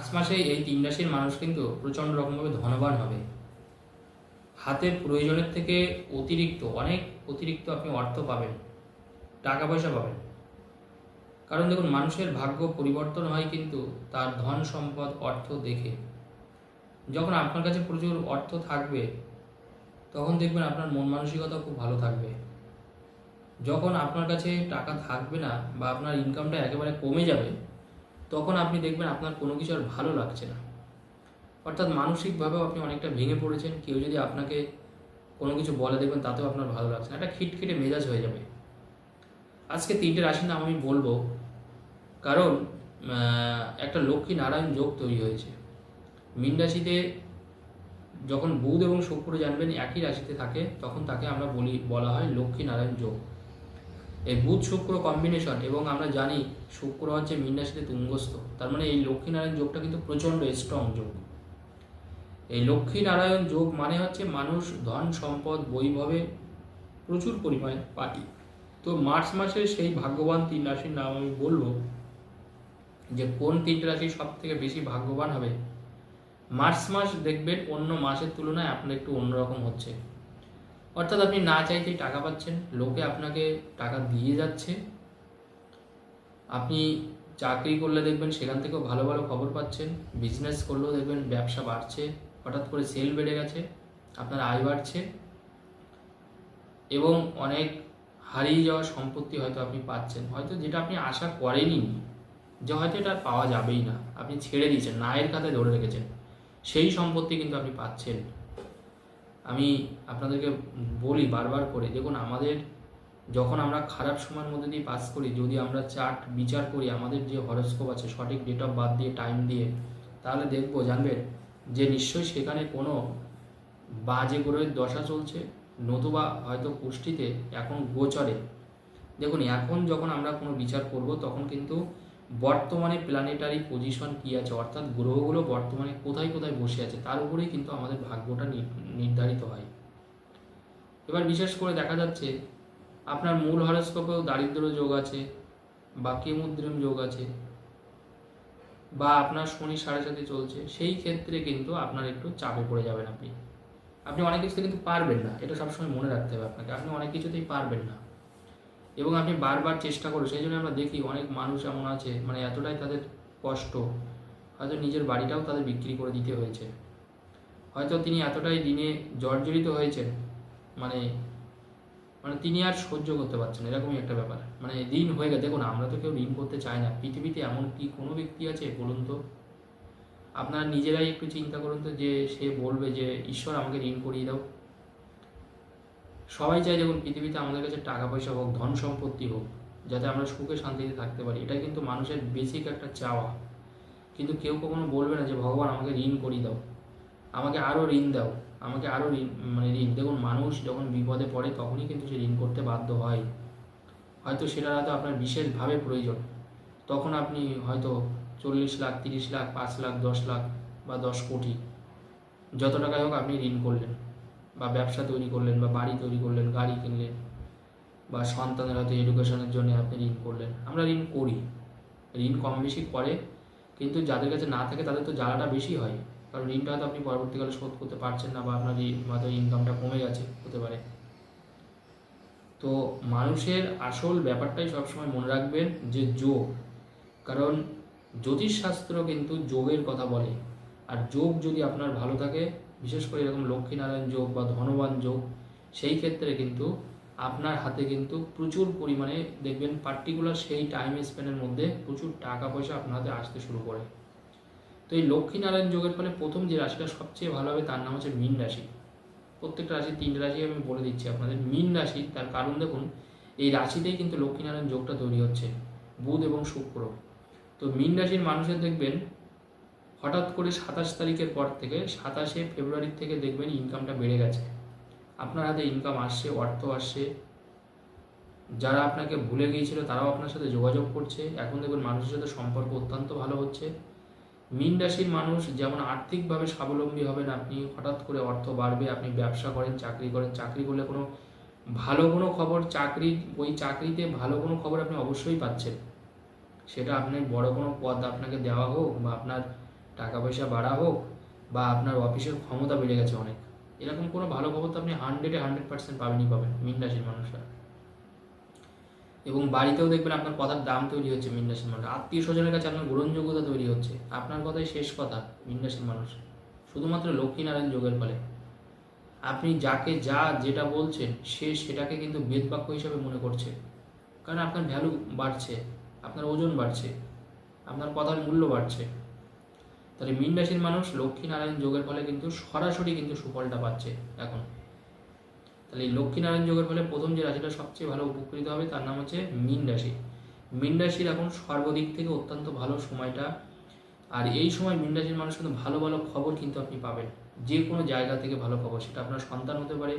March মাসে এই তিন রাশির মানুষ কিন্তু প্রচণ্ড রকমভাবে ধনবান হবে। হাতের প্রয়োজনের থেকে অতিরিক্ত, অনেক অতিরিক্ত আপনি অর্থ পাবেন টাকা পয়সা পাবেন। কারণ দেখুন, মানুষের ভাগ্য পরিবর্তন হয় কিন্তু তার ধন সম্পদ, অর্থ দেখে। যখন আপনার কাছে প্রচুর অর্থ থাকবে, তখন দেখবেন আপনার মন মানসিকতা খুব ভালো থাকবে। যখন আপনার কাছে টাকা থাকবে না বা আপনার ইনকামটা একেবারে কমে যাবে তখন আপনি দেখবেন আপনার কোনো কিছু আর ভালো লাগছে না। অর্থাৎ মানসিকভাবেও আপনি অনেকটা ভেঙে পড়েছেন। কেউ যদি আপনাকে কোনো কিছু বলে দেখবেন, তাতেও আপনার ভালো লাগছে না। একটা খিটখিটে মেজাজ হয়ে যাবে। আজকে তিনটে রাশির নাম আমি বলব। কারণ একটা লক্ষ্মী নারায়ণ যোগ তৈরি হয়েছে। মীন রাশিতে যখন বুধ এবং শুক্র জানবেন একই রাশিতে থাকে, তখন তাকে আমরা বলি, বলা হয় লক্ষ্মী নারায়ণ যোগ। এই বুধ শুক্র কম্বিনেশন এবং আমরা জানি শুক্র হচ্ছে মীন রাশিতে তুঙ্গস্থ। তার মানে এই লক্ষ্মী নারায়ণ যোগটা কিন্তু প্রচণ্ড স্ট্রং যোগ। এই লক্ষ্মীনারায়ণ যোগ মানে হচ্ছে মানুষ ধন সম্পদ বৈভবে প্রচুর পরিমাণে পাটি তো মার্চ মাসে সেই ভাগ্যবান তিন রাশির নাম আমি বলব যে কোন তিনটে রাশি সব থেকে বেশি ভাগ্যবান হবে? মার্চ মাস দেখবেন অন্য মাসের তুলনায় আপনার একটু অন্যরকম হচ্ছে। অর্থাৎ আপনি না চাইতেই টাকা পাচ্ছেন, লোকে আপনাকে টাকা দিয়ে যাচ্ছে। আপনি চাকরি করলে দেখবেন সেখান থেকেও ভালো ভালো খবর পাচ্ছেন বিজনেস করলেও দেখবেন ব্যবসা বাড়ছে, হঠাৎ করে সেল বেড়ে গেছে, আপনার আয় বাড়ছে এবং অনেক হারিয়ে যাওয়া সম্পত্তি হয়তো আপনি পাচ্ছেন। হয়তো যেটা আপনি আশা করেনই যে হয়তো এটা পাওয়া যাবেই না। আপনি ছেড়ে দিয়েছেন নায়ের খাতায় ধরে রেখেছেন, সেই সম্পত্তি কিন্তু আপনি পাচ্ছেন। আমি আপনাদেরকে বলি বারবার করে, দেখুন আমাদের যখন আমরা খারাপ সময়ের মধ্যে দিয়ে পাস করি, যদি আমরা চার্ট বিচার করি, আমাদের যে হরস্কোপ আছে, সঠিক ডেট অফ বার্থ দিয়ে টাইম দিয়ে, তাহলে দেখব, জানবেন যে নিশ্চয়ই সেখানে কোনো বাজে গ্রহের দশা চলছে, নতুবা হয়তো পুষ্টিতে এখন গোচরে। দেখুন, এখন যখন আমরা কোনো বিচার করব, তখন কিন্তু বর্তমানে প্ল্যানেটারি পজিশন কী আছে? অর্থাৎ গ্রহগুলো বর্তমানে কোথায় কোথায় বসে আছে? তার উপরেই কিন্তু আমাদের ভাগ্যটা নির্ধারিত হয়। এবার বিশেষ করে দেখা যাচ্ছে, আপনার মূল হরস্কোপেও দারিদ্র যোগ আছে, বা কেমুদ্রিম যোগ আছে, বা আপনার শনি সাড়ে সাথে চলছে, সেই ক্ষেত্রে কিন্তু আপনার একটু চাপে পড়ে যাবেন আপনি। আপনি অনেক কিছুতে কিন্তু পারবেন না, এটা সবসময় মনে রাখতে হবে আপনাকে। আপনি অনেক কিছুতেই পারবেন না। এবং আপনি বারবার চেষ্টা করো সেই জন্য আমরা দেখি অনেক মানুষ এমন আছে মানে এতটাই তাদের কষ্ট, হয়তো নিজের বাড়িটাও তাদের বিক্রি করে দিতে হয়েছে। হয়তো তিনি এতটাই দিনে জর্জরিত হয়েছেন মানে মানে তিনি আর সহ্য করতে পারছেন এরকমই একটা ব্যাপার। মানে ঋণ হয়ে গেছে, দেখুন, আমরা তো কেউ ঋণ করতে চাই না, পৃথিবীতে এমন কি কোনো ব্যক্তি আছে, বলুন তো? আপনারা নিজেরাই একটু চিন্তা করুন তো যে সে বলবে যে, ঈশ্বর আমাকে ঋণ করিয়ে দাও। সবাই চাই দেখুন পৃথিবীতে আমাদের কাছে টাকা পয়সা হোক, ধন সম্পত্তি হোক, যাতে আমরা সুখে শান্তিতে থাকতে পারি। এটা কিন্তু মানুষের বেসিক একটা চাওয়া। কিন্তু কেউ কখনো বলবে না যে, ভগবান, আমাকে ঋণ করিয়ে দাও। আমাকে আরও ঋণ দাও। আমাকে আরও ঋণ মানে ঋণ। দেখুন, মানুষ যখন বিপদে পড়ে, তখনই কিন্তু সে ঋণ করতে বাধ্য হয়। হয়তো সেটা হয়তো আপনার বিশেষভাবে প্রয়োজন। তখন আপনি হয়তো চল্লিশ লাখ, তিরিশ লাখ, পাঁচ লাখ, দশ লাখ বা দশ কোটি, যত টাকাই হোক আপনি ঋণ করলেন। বা ব্যবসা তৈরি করলেন বা বাড়ি তৈরি করলেন, গাড়ি কিনলেন বা সন্তানের হয়তো এডুকেশনের জন্য আপনি ঋণ করলেন। আমরা ঋণ করি। ঋণ কম বেশি করে, কিন্তু যাদের কাছে না থাকে তাদের তো জ্বালাটা বেশি হয়। কারণ ঋণটা হয়তো আপনি পরবর্তীকালে শোধ করতে পারছেন না বা আপনার হয়তো ইনকামটা কমে গেছে হতে পারে। তো মানুষের আসল ব্যাপারটাই সবসময় মনে রাখবেন যে যোগ। কারণ জ্যোতিষশাস্ত্র কিন্তু যোগের কথা বলে। আর যোগ যদি আপনার ভালো থাকে বিশেষ করে এরকম লক্ষ্মীনারায়ণ যোগ বা ধনবান যোগ, সেই ক্ষেত্রে কিন্তু আপনার হাতে কিন্তু প্রচুর পরিমাণে দেখবেন পার্টিকুলার সেই টাইম স্পেনের মধ্যে প্রচুর টাকা পয়সা আপনার হাতে আসতে শুরু করে। তো এই লক্ষ্মীনারায়ণ যোগের ফলে প্রথম যে রাশিটা সবচেয়ে ভালো হবে তার নাম হচ্ছে মীন রাশি। প্রত্যেকটা রাশি, তিনটে রাশি আমি বলে দিচ্ছি আপনাদের। মীন রাশি, তার কারণ দেখুন, এই রাশিতেই কিন্তু লক্ষ্মীনারায়ণ যোগটা তৈরি হচ্ছে, বুধ এবং শুক্র। তো মীন রাশির মানুষের দেখবেন হঠাৎ করে সাতাশ তারিখের পর থেকে সাতাশে ফেব্রুয়ারির থেকে দেখবেন ইনকামটা বেড়ে গেছে। আপনার হাতে ইনকাম আসছে, অর্থ আসছে। যারা আপনাকে ভুলে গিয়েছিল, তারাও আপনার সাথে যোগাযোগ করছে। এখন দেখবেন মানুষের সাথে সম্পর্ক অত্যন্ত ভালো হচ্ছে। মীন রাশির মানুষ যেমন আর্থিকভাবে স্বাবলম্বী হবেন আপনি, হঠাৎ করে অর্থ বাড়বে, আপনি ব্যবসা করেন, চাকরি করেন, চাকরি করলে কোনো ভালো কোনো খবর, চাকরি, ওই চাকরিতে ভালো কোনো খবর আপনি অবশ্যই পাচ্ছেন। সেটা আপনার বড় কোনো পদ আপনাকে দেওয়া হোক বা আপনার টাকা পয়সা বাড়া হোক বা আপনার অফিসের ক্ষমতা বেড়ে গেছে অনেক, এরকম কোনো ভালো খবর তো আপনি হান্ড্রেডে হান্ড্রেড পার্সেন্ট পাবেনই পাবেন মীন রাশির মানুষরা। এবং বাড়িতেও দেখবেন আপনার কথার দাম তৈরি হচ্ছে মীন রাশির মানুষ, আত্মীয় স্বজনের কাছে আপনার গ্রহণযোগ্যতা তৈরি হচ্ছে, আপনার কথাই শেষ কথা মীন রাশির মানুষ, শুধুমাত্র লক্ষ্মীনারায়ণ যোগের ফলে। আপনি যাকে যা যেটা বলছেন সে সেটাকে কিন্তু বেদবাক্য হিসাবে মনে করছে, কারণ আপনার ভ্যালু বাড়ছে, আপনার ওজন বাড়ছে, আপনার কথার মূল্য বাড়ছে। তাহলে মীন রাশির মানুষ লক্ষ্মীনারায়ণ যোগের ফলে কিন্তু সরাসরি কিন্তু সুফলটা পাচ্ছে এখন। তাহলে এই লক্ষ্মীনারায়ণ যোগের ফলে প্রথম যে রাশিটা সবচেয়ে ভালো উপকৃত হবে তার নাম হচ্ছে মীন রাশি। মীন রাশির এখন সর্বদিক থেকে অত্যন্ত ভালো সময়টা। আর এই সময় মীন রাশির মানুষ কিন্তু ভালো ভালো খবর কিন্তু আপনি পাবেন। যে কোনো জায়গা থেকে ভালো খবর, সেটা আপনার সন্তান হতে পারে,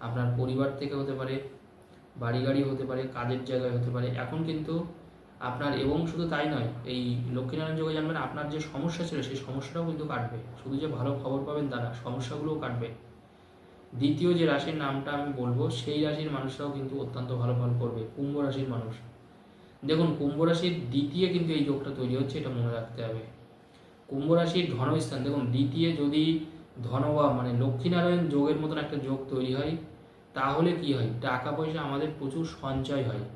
আপনার পরিবার থেকে হতে পারে বাড়ি গাড়ি হতে পারে, কাজের জায়গায় হতে পারে। এখন কিন্তু আপনার এবং শুধু তাই নয়, এই লক্ষ্মীনারায়ণ যোগে জানবেন আপনার যে সমস্যা ছিল, সেই সমস্যাটাও কিন্তু কাটবে। শুধু যে ভালো খবর পাবেন তা না, সমস্যাগুলোও কাটবে। দ্বিতীয় যে রাশির নামটা আমি বলব, সেই রাশির মানুষরাও কিন্তু অত্যন্ত ভালো ফল করবে, কুম্ভ রাশির মানুষ। দেখুন, কুম্ভ রাশির দ্বিতীয় কিন্তু এই যোগটা তৈরি হচ্ছে, এটা মনে রাখতে হবে। কুম্ভ রাশির ধনস্থান, দেখুন, দ্বিতীয় যদি ধনবা মানে লক্ষ্মীনারায়ণ যোগের মতন একটা যোগ তৈরি হয়, তাহলে কি হয়? টাকা পয়সা আমাদের প্রচুর সঞ্চয় হয়।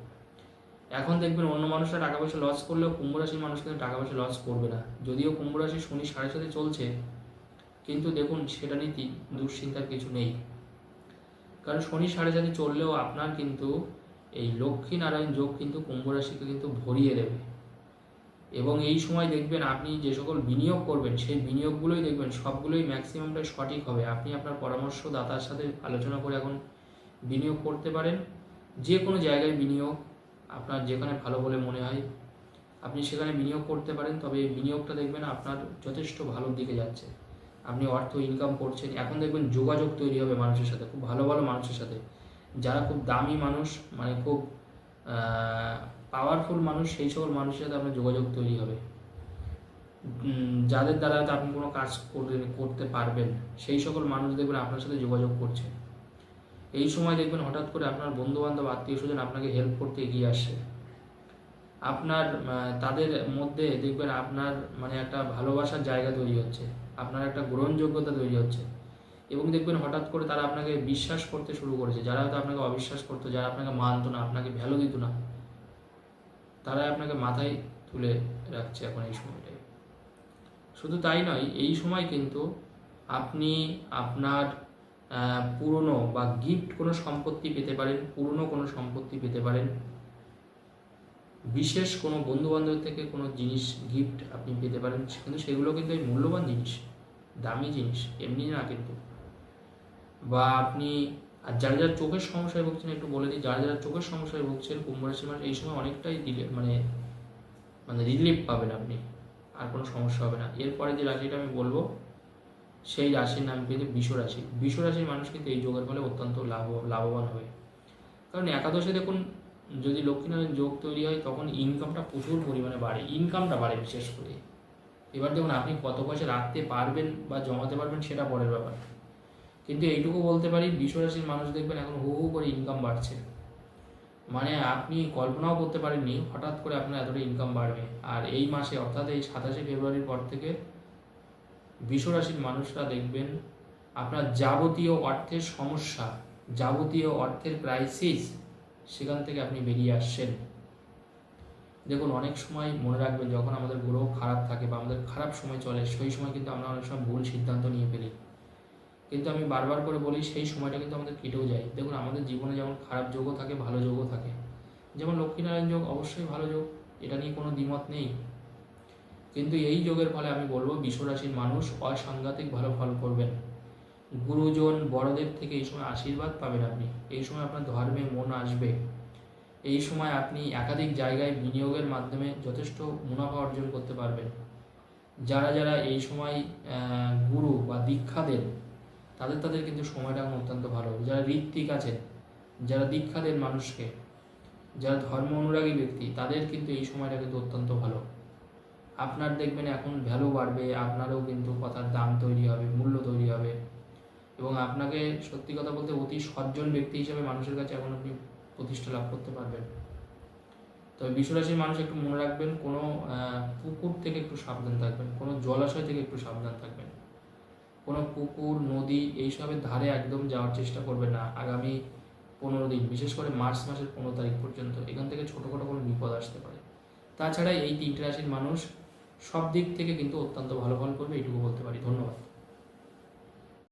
এখন দেখবেন অন্য মানুষরা টাকা পয়সা লস করলেও কুম্ভ রাশির মানুষ কিন্তু টাকা পয়সা লস করবে না। যদিও কুম্ভ রাশি শনি সাড়ে সাথে চলছে, কিন্তু দেখুন সেটা নীতি দুশ্চিন্তার কিছু নেই। কারণ শনি সাড়ে সাথে চললেও আপনার কিন্তু এই লক্ষ্মী নারায়ণ যোগ কিন্তু কুম্ভ রাশিকে কিন্তু ভরিয়ে দেবে। এবং এই সময় দেখবেন আপনি যে সকল বিনিয়োগ করবেন, সেই বিনিয়োগগুলোই দেখবেন সবগুলোই ম্যাক্সিমামটাই সঠিক হবে। আপনি আপনার পরামর্শদাতার সাথে আলোচনা করে এখন বিনিয়োগ করতে পারেন। যে কোনো জায়গায় বিনিয়োগ আপনার যেখানে ভালো বলে মনে হয়, আপনি সেখানে বিনিয়োগ করতে পারেন, তবে বিনিয়োগটা দেখবেন আপনার যথেষ্ট ভালোর দিকে যাচ্ছে। আপনি অর্থ ইনকাম করছেন, এখন দেখবেন যোগাযোগ তৈরি হবে মানুষের সাথে, খুব ভালো ভালো মানুষের সাথে। যারা খুব দামি মানুষ মানে খুব পাওয়ারফুল মানুষ, সেই সকল মানুষের সাথে আপনার যোগাযোগ তৈরি হবে। যাদের দ্বারা আপনি কোনো কাজ করে করতে পারবেন, সেই সকল মানুষ দেখবেন আপনার সাথে যোগাযোগ করছে এই সময় দেখবেন হঠাৎ করে আপনার বন্ধু বান্ধব আত্মীয় স্বজন আপনাকে হেল্প করতে এগিয়ে আসছে আপনার তাদের মধ্যে দেখবেন আপনার মানে একটা ভালোবাসার জায়গা তৈরি হচ্ছে, আপনার একটা গ্রহণযোগ্যতা তৈরি হচ্ছে এবং দেখবেন হঠাৎ করে তারা আপনাকে বিশ্বাস করতে শুরু করেছে। যারা হয়তো আপনাকে অবিশ্বাস করতো, যারা আপনাকে মানতো না, আপনাকে ভ্যালু দিত না তারা আপনাকে মাথায় তুলে রাখছে এখন এই সময়টায়। শুধু তাই নয়, এই সময় কিন্তু আপনি আপনার পুরনো বা গিফট কোনো সম্পত্তি পেতে পারেন, পুরনো কোনো সম্পত্তি পেতে পারেন। বিশেষ কোনো বন্ধু বান্ধব থেকে কোনো জিনিস গিফট আপনি পেতে পারেন। কিন্তু সেগুলো কিন্তু এই মূল্যবান জিনিস, দামি জিনিস, এমনি না কিন্তু। বা আপনি, আর যারা যারা চোখের সমস্যায় ভুগছেন, একটু বলে দিই, যারা যারা চোখের সমস্যায় ভুগছেন, কুম্ভ মানুষ, এই সময় অনেকটাই দিলে মানে মানে রিলিফ পাবেন আপনি, আর কোনো সমস্যা হবে না। এরপরে যে রাশিটা আমি বলব সেই রাশির নাম কিন্তু বিষ রাশি। বিষ রাশির মানুষ কিন্তু এই যোগের ফলে অত্যন্ত লাভ, লাভবান হবে। কারণ একাদশে দেখুন, যদি লক্ষ্মীনারায়ণ যোগ তৈরি হয়, তখন ইনকামটা প্রচুর পরিমাণে বাড়ে। ইনকামটা বাড়ে বিশেষ করে। এবার দেখুন, আপনি কত পয়সা রাখতে পারবেন বা জমাতে পারবেন সেটা পরের ব্যাপার। কিন্তু এইটুকু বলতে পারি বিশ্বরাশির মানুষ দেখবেন এখন হু হু করে ইনকাম বাড়ছে। মানে আপনি কল্পনাও করতে পারেননি, হঠাৎ করে আপনার এতটা ইনকাম বাড়বে। আর এই মাসে, অর্থাৎ এই সাতাশে ফেব্রুয়ারির পর থেকে বিশ্বরাশির মানুষরা দেখবেন আপনার যাবতীয় অর্থের সমস্যা, যাবতীয় অর্থের ক্রাইসিস সেখান থেকে আপনি বেরিয়ে আসছেন। দেখুন, অনেক সময় মনে রাখবেন যখন আমাদের গ্রহ খারাপ থাকে বা আমাদের খারাপ সময় চলে, সেই সময় কিন্তু আমরা অনেক সময় ভুল সিদ্ধান্ত নিয়ে ফেলি। কিন্তু আমি বারবার করে বলি, সেই সময়টা কিন্তু আমাদের কেটেও যায়। দেখুন, আমাদের জীবনে যেমন খারাপ যোগও থাকে, ভালো যোগও থাকে। যেমন লক্ষ্মীনারায়ণ যোগ অবশ্যই ভালো যোগ, এটা নিয়ে কোনো দ্বিমত নেই। কিন্তু এই যোগের ফলে আমি বলব বিশ্বরাশির মানুষ অসাংঘাতিক ভালো ফল করবেন। গুরুজন, বড়দের থেকে এই সময় আশীর্বাদ পাবেন আপনি। এই সময় আপনার ধর্মে মন আসবে। এই সময় আপনি একাধিক জায়গায় বিনিয়োগের মাধ্যমে যথেষ্ট মুনাফা অর্জন করতে পারবেন। যারা যারা এই সময় গুরু বা দীক্ষা দেন তাদের তাদের কিন্তু সময়টা অত্যন্ত ভালো। যারা ঋত্বিক আছেন, যারা দীক্ষা দেন মানুষকে, যারা ধর্ম অনুরাগী ব্যক্তি, তাদের কিন্তু এই সময়টা কিন্তু অত্যন্ত ভালো। আপনার দেখবেন এখন ভ্যালু বাড়বে, আপনারও কিন্তু কথার দাম তৈরি হবে, মূল্য তৈরি হবে। এবং আপনাকে সত্যি কথা বলতে অতি সজ্জন ব্যক্তি হিসেবে মানুষের কাছে এখন আপনি প্রতিষ্ঠা লাভ করতে পারবেন। তবে বিশ্বরাশির মানুষ একটু মনে রাখবেন, কোনো পুকুর থেকে একটু সাবধান থাকবেন, কোনো জলাশয় থেকে একটু সাবধান থাকবেন। কোনো পুকুর, নদী এইসবের ধারে একদম যাওয়ার চেষ্টা করবেন না আগামী পনেরো দিন, বিশেষ করে মার্চ মাসের পনেরো তারিখ পর্যন্ত। এখান থেকে ছোটোখাটো কোনো বিপদ আসতে পারে। তাছাড়া এই তিনটে রাশির মানুষ সব দিক থেকে কিন্তু অত্যন্ত ভালো ফল করবে এইটুকু বলতে পারি। ধন্যবাদ।